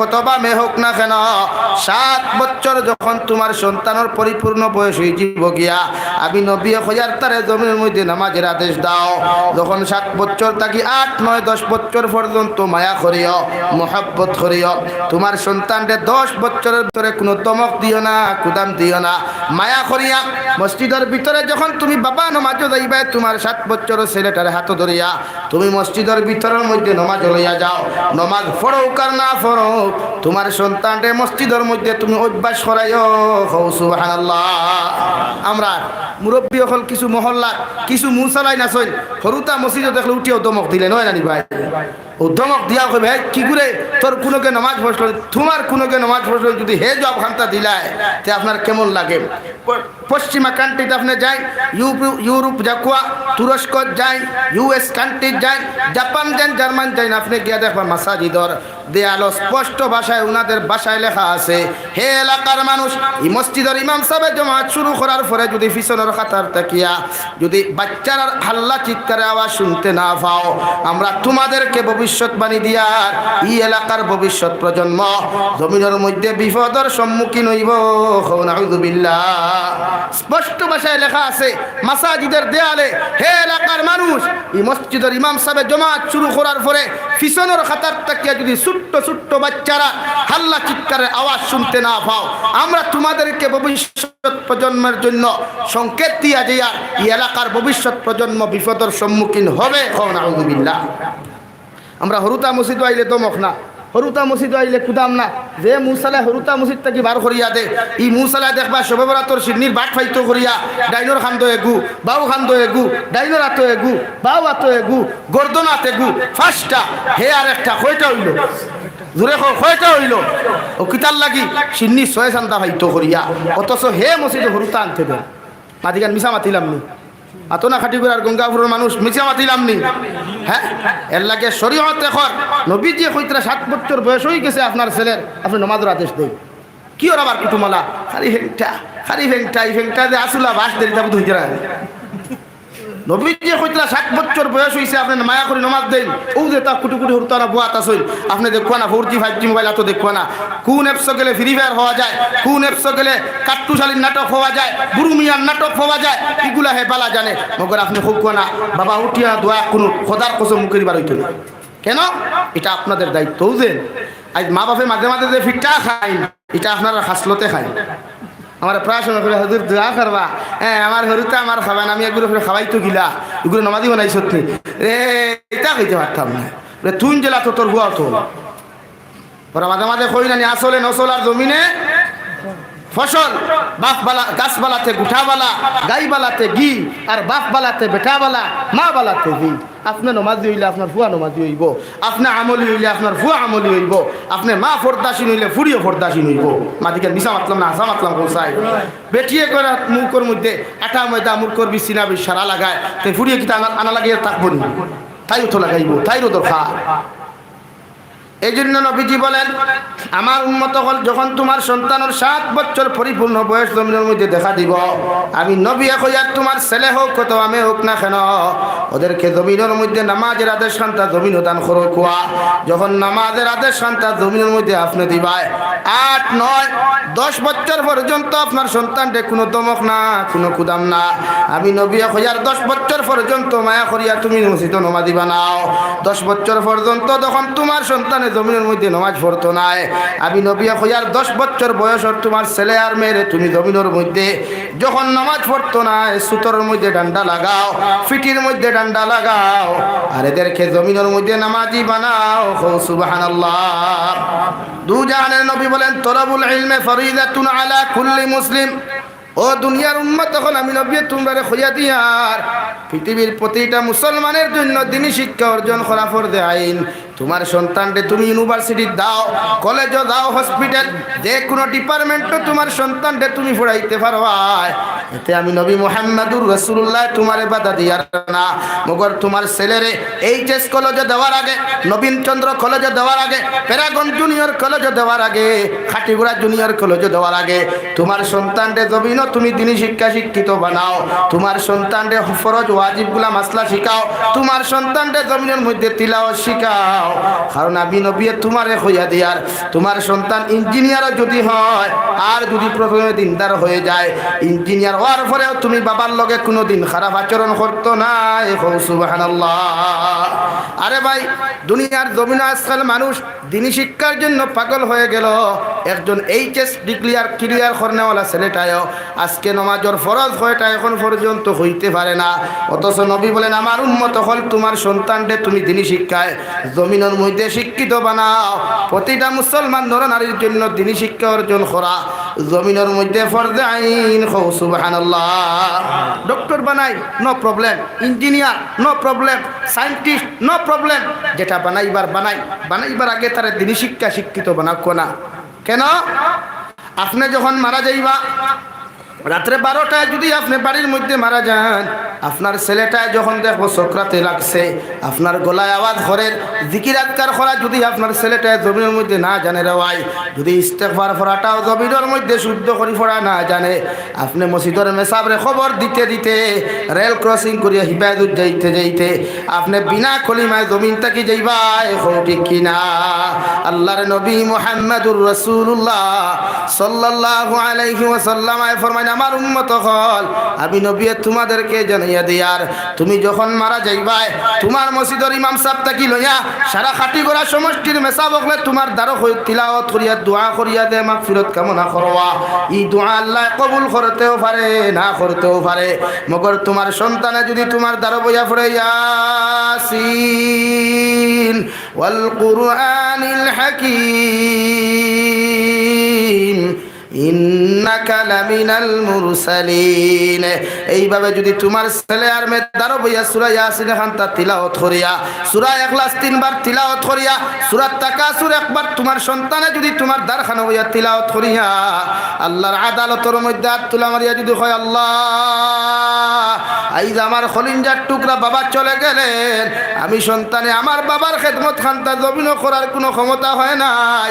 কতবা মে হোক না কেন, সাত বছর যখন তোমার সন্তানের পরিপূর্ণ বয়স হয়ে যাব গিয়া, আমি নবী হজার তারে জমির মধ্যে নামাজের আদেশ দাও। যখন সাত বছর থাকি, আট, নয়, দশ বছর পর্যন্ত মায়া করিও, মহাব্বত করিও। তোমার সন্তানরে দশ বছরের ভিতরে কোনো দমক দিও না, কুদাম দিও না। মায়া করিয়া মসজিদের ভিতরে যখন তুমি বাবা নমাজ যাইবে, তোমার সাত বছর ছেলেটার হাত ধরিয়া, তুমি মসজিদের ভিতরের মধ্যে নমাজ লইয়া যাও। নমাজ ফড়ো কার না ফড়ো হোক তোমার সন্তানরে মসজিদের মধ্যে তুমি অভ্যাস করাইও। আমরা মুরব্বী হল কিছু মহল্লা, কিছু মুসালাই নাচইন সরুতা মসজিদে দেখলে উঠিও দমক দিলে, নয় নানি ভাই? ও দমক দিয়া কই ভাই কি করে তোর কোনোকে নমাজ পড়ল তোমার কোনোকে নমাজ পড়ল যদি হে জব খান্তা দিলায়, তে আপনার কেমন লাগে? পশ্চিমা কান্ট্রিতে আপনি যাই ইউরোপ ইউরোপ যাকুয়া তুরস্ক যাই, ইউএস কান্ট্রি যাই, জাপান যান জার্মান যাই, আপনি গিয়া দেখবা মাসাজিদর দেয়াল স্পষ্ট ভাষায় উনাদের ভাষায় লেখা আছে, হে এলাকার মানুষ, এই মসজিদের ইমাম সাহেব জমাত শুরু করার পরে যদি পিছনের খাতার তাকিয়া, যদি বাচ্চার হাল্লা চিৎকারে আওয়াজ শুনতে না পাও, আমরা তোমাদেরকে ভবিষ্যৎবাণী দিয়ার এই এলাকার ভবিষ্যৎ প্রজন্ম জমিনের মধ্যে বিপদের সম্মুখীন হইব। স্পষ্ট ভাষায় লেখা আছে, মাসাজিদের দেয়ালে, হে এলাকার মানুষ, এই মসজিদের ইমাম সাহেব জমাত শুরু করার পরে পিছনের খাতার তাকিয়া যদি ছোট্ট ছোট্ট বাচ্চারা হাল্লা চিৎকারের আওয়াজ শুনতে না পাও আমরা তোমাদেরকে ভবিষ্যৎ প্রজন্মের জন্য সংকেত দিয়া যে এই এলাকার ভবিষ্যৎ প্রজন্ম বিপদের সম্মুখীন হবে। আমরা হরুতা মসজিদ আইলে দমক না। হরুতা মসজিদ আইলে কুদাম না। যে মুসালা হরুতা মসজিদ থাকি বার করিয়া দে। ই মুসালা দেখবা সবে বরা তোর সিন্নির বাট ফাইতো করিয়া ডাইনোর খান্দ এগু, বাউ খান্দ এগু, ডাইনোর আতো এগু, বাউ আতো এগু, গর্দন আতে গু ফার্স্টটা হে আর একটা কয়টা হইল। জোরে কয়টা হইল। ও কিতার লাগি সিন্নি ছয় চান্দা ফাইতো করিয়া। অথচ হে মসজিদে হরুতা আনতে দেন। মাদিগান মিশা মাতিলাম নি। আতনা খাটিগুড়ার গঙ্গাপুরের মানুষ মিছা মাতিলাম নি হ্যাঁ? এর লাগে শরীয়ত এখন। নবী যে কইতরা সাত বছর বয়স হয়ে গেছে আপনার ছেলের আপনি নমাজের আদেশ দেই কি ওর আবার কুটুমালা? খালি হেংটা খালি হেংটা, এই হেংটা যে আসুলা, বাস দেরি যাব ধুইতে নবী যে কইতরা সাত বছর বয়স হয়েছে আপনি মায়া করে নমাজ দেন। ও যে তা কুটু কুটু হরতারা ফাইভ জি মোবাইল এত না। কোন অ্যাপস গেলে ফ্রি ফায়ার হওয়া যায়? কোন অ্যাপস গেলে কাট্টুশালীর নাটক হওয়া যায়? মিয়ার নাটক হওয়া যায়? এগুলা হে বালা জানে। মগর আপনি হোক না, বাবা উঠিয়া দোয়া কোনো খোদার কসম মুখের বার হইতো না কেন? এটা আপনাদের দায়িত্ব বুঝলেন আজ মা বাপে মাঝে মাঝে যে ফিটটা খাই এটা আপনারা হাসলতে খাই আমার প্রার্থনা করে হজুর দোয়া করবা। হ্যাঁ আমার হরুতে আমার খাবেন আমি এগুলো খাওয়াই তো গিলা। এগুলো নমাদি বানাই সত্যি। রে, এটা কইতে পারতাম না। রে, তুই জেলা তো তোর হুয়া তো। ওরা মাঝে মাঝে কই না আসলে নসল আর জমিনে ফসল। বাপ বালা গাছ বালাতে গুঠা বালা গাই বালাতে ঘি, আর বাপ বালাতে বেটা বালা মা বালাতে ঘি। আপনি নমাজি হইলে আপনার ফুয়া নমাজি হইব। আপনার আমলি হইলে আপনার ফুয়া আমলি হইব। আপনি মা ফরদাসীন হইলে ফুরিও ফরদাসীন হইব। মাদিকে মিশা মাতলাম না আসা মাতলাম কোসাই বেটিয়ে করে মুখর মধ্যে আটা ময়দা মুখর বি সিনা বি সারা লাগায়। তাই ফুরিয়ে কিতা আনা- লাগিয়ে থাকব নি? তাই তো লাগাইব, তাইরও দরকার। এই জন্য নবীজি বলেন, আমার উন্মত হল যখন তোমার সন্তানের সাত বছর পরিপূর্ণ বয়স জমিনের মধ্যে দেখা দিব, আমি নবী হইয়ার তোমার ছেলে হোক কত আমি হোক না কেন, ওদেরকে জমিনের মধ্যে নামাজের আদেশ শান্তা জমিন দান করো কুয়া। যখন নামাজের আদেশ শান্তা জমিনের মধ্যে আপনি দিবায়, আট, নয়, দশ বছর পর্যন্ত আপনার সন্তানকে কোনো দমক না, কোনো কুদাম না। আমি নবী হইয়ার দশ বছর পর্যন্ত মায়া করিয়া তুমি মসজিদ নমাজি বানাও দশ বছর পর্যন্ত যখন তোমার সন্তানের জমিনের মধ্যে নমাজ পড়তো নাই। আমি নবী হইয়ার দশ বছর বয়সর তোমার ছেলে আর মেয়েরে তুমি জমিনের মধ্যে যখন নামাজ পড়তো না সুতোর মধ্যে ডান্ডা লাগাও, ফিটির মধ্যে ডান্ডা লাগাও, আর এদেরকে জমিনের মধ্যে নামাজি বানাও। সুবাহান দু জাহানের নবী বলেন তরবুল ইলমে ফরিদাতুন আলা কুল্লি মুসলিম। ও দুনিয়ার উম্মত, তখন আমি নবী তোমরা খইয়া দিয়ার পৃথিবীর প্রতিটা মুসলমানের জন্য দিনী শিক্ষা অর্জন করা ফরদে আইন। তোমার সন্তানকে তুমি ইউনিভার্সিটি দাও কলেজও দাও হসপিটাল যে কোনো ডিপার্টমেন্টও তোমার সন্তানকে তুমি পড়াইতে পারবা এতে আমি নবী মোহাম্মদুর রসুল্লাহ তোমার বাধা দিয়ার না। মগর তোমার ছেলেরে এইচএস কলেজে দেওয়ার আগে নবীন চন্দ্র কলেজে দেওয়ার আগে, প্যারাগন জুনিয়র কলেজে দেওয়ার আগে খাটিগুড়া জুনিয়র কলেজে দেওয়ার আগে, তোমার সন্তানরে জমিনও তুমি দিনী শিক্ষা শিক্ষিত বানাও। তোমার সন্তানরে ফরজ ওয়াজিবগুলা মাসলা শিখাও। তোমার সন্তানরে জমিনের মধ্যে তিলাও শিখাও। কারণ আমি নবী তোমারে হইয়া দিয়ার। তোমার সন্তান ইঞ্জিনিয়ার যদি হয়, আর যদি প্রথমে দিনদার হয়ে যায়, ইঞ্জিনিয়ার হওয়ার পরেও তুমি বাবার লগে কোনো দিন খারাপ আচরণ করতো না আরে ভাই, দুনিয়ার জমিন আজকাল মানুষ দিনী শিক্ষার জন্য পাগল হয়ে গেল। একজন এইচএস ডিক্লিয়ার ক্লিয়ার করনেওয়ালা ছেলেটাও আজকে নমাজর ফরজ হয়টা এখন পর্যন্ত হইতে পারে না। অথচ নবী বলেন, আমার উন্মত হল তোমার সন্তানকে তুমি দিনী শিক্ষায় জমিনের মধ্যে শিক্ষিত বানাও। প্রতিটা মুসলমান নর নারীর জন্য দিনী শিক্ষা অর্জন করা। জমিনের মধ্যে ফরজে আইন। হৌ ডক্টর বানাই no problem engineer no problem scientist no problem যেটা বানাইবার বানাই, বানাইবার আগে তারা দিনী শিক্ষা শিক্ষিত বানাকো না। কেন? আপনি যখন মারা যাইবা রাত্রে বারোটায় যদি আপনি বাড়ির মধ্যে মারা যান, আপনার ছেলেটায় যখন দেখব চক্রাতে লাগছে, আপনার গলায় আওয়াজ ঘরের জিকিরাতকার করা যদি আপনার ছেলেটায় জমিনের মধ্যে না জানে রেওয়াই যদি ইস্তেকবার ফোড়াটাও জমিনের মধ্যে শুদ্ধ করি ফোড়া না জানে, আপনি মসজিদের মেসাবরে খবর দিতে দিতে, রেল ক্রসিং করিয়া হিবায়দুর যাইতে যাইতে, আপনি বিনা কলিমায় জমিন তাকি যাইবাই ঠিক কিনা? আল্লাহর নবী মোহাম্মদুর রসুল্লাহ সাল্লাল্লাহু আলাইহি ওয়াসাল্লাম ফরমাইন আমার উন্মত হল। আমি নবী, তোমাদেরকে জানাইয়া দিয়ার তুমি যখন মারা যাইবাই, তোমার মসজিদের ইমাম সাহেব তাকি লইয়া সারা খাটি করা সমষ্টির মেসা বকলে তোমার দ্বারা হই তিলাওয়াত করিয়া, দোয়া করিয়া দে মাগফিরত কামনা করবা। ই দোয়া আল্লাহ কবুল করতেও পারে, না করতেও পারে। মগর তোমার সন্তানে যদি তোমার দ্বারা বইয়া পড়ে, ইয়াসিন ওয়াল কুরআনিল হাকিম। ইন্নাকা লামিনাল মুরসালিন। এইভাবে যদি তোমার ছেলে আর মেয়ে দারো বইয়া সূরা ইয়াসিন খান তা তিলাওয়াত করিয়া, সূরা ইখলাস তিনবার তিলাওয়াত করিয়া, সূরা তাকাসুর একবার তোমার সন্তানে যদি তোমার দারখানা বইয়া তিলাওয়াত করিয়া, আল্লাহর আদালতের মধ্যে হাত তুলা মারিয়া যদি হয় আল্লাহ, আইজ আমার খলিঞ্জার টুকরা বাবা চলে গেলেন। আমি সন্তানে আমার বাবার খেদমত খান্তা জমিনও করার কোনো ক্ষমতা হয় নাই।